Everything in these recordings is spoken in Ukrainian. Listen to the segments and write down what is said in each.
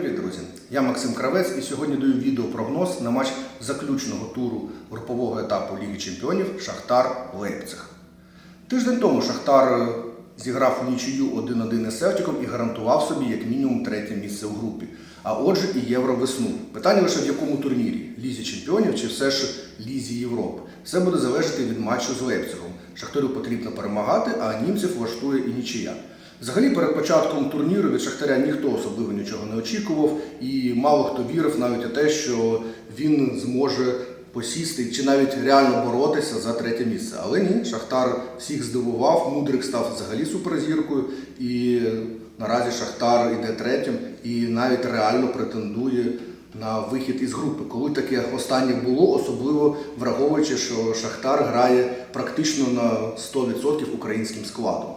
Привіт, друзі! Я Максим Кравець і сьогодні даю відеопрогноз на матч заключного туру групового етапу Ліги Чемпіонів Шахтар Лейпциг. Тиждень тому Шахтар зіграв у нічию 1-1 із Селтіком і гарантував собі як мінімум третє місце у групі. А отже, і Євровесну. Питання лише в якому турнірі Лізі Чемпіонів чи все ж Лізі Європи. Все буде залежати від матчу з Лейпцигом. Шахтарю потрібно перемагати, а німців влаштує і нічия. Взагалі, перед початком турніру від Шахтаря ніхто особливо нічого очікував, і мало хто вірив навіть у те, що він зможе посісти чи навіть реально боротися за третє місце. Але ні, Шахтар всіх здивував, Мудрик став взагалі суперзіркою, і наразі Шахтар іде третім і навіть реально претендує на вихід із групи. Коли таке останнє було, особливо враховуючи, що Шахтар грає практично на 100% українським складом.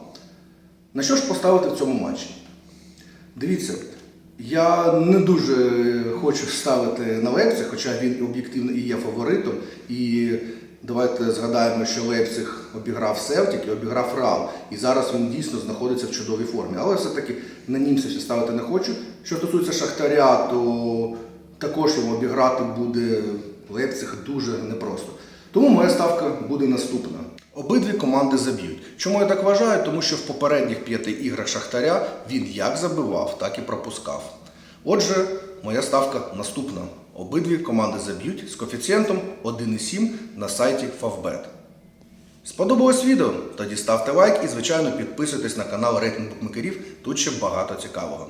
На що ж поставити в цьому матчі? Дивіться, я не дуже хочу ставити на Лейпциг, хоча він об'єктивно і є фаворитом. І давайте згадаємо, що Лейпциг обіграв Севтік і обіграв Реал. І зараз він дійсно знаходиться в чудовій формі. Але все-таки на німців ставити не хочу. Що стосується Шахтаря, то також йому обіграти буде Лейпциг дуже непросто. Тому моя ставка буде наступна. Обидві команди заб'ють. Чому я так вважаю? Тому що в попередніх п'яти іграх Шахтаря він як забивав, так і пропускав. Отже, моя ставка наступна. Обидві команди заб'ють з коефіцієнтом 1,7 на сайті Favbet. Сподобалось відео? Тоді ставте лайк і, звичайно, підписуйтесь на канал Рейтинг букмекерів. Тут ще багато цікавого.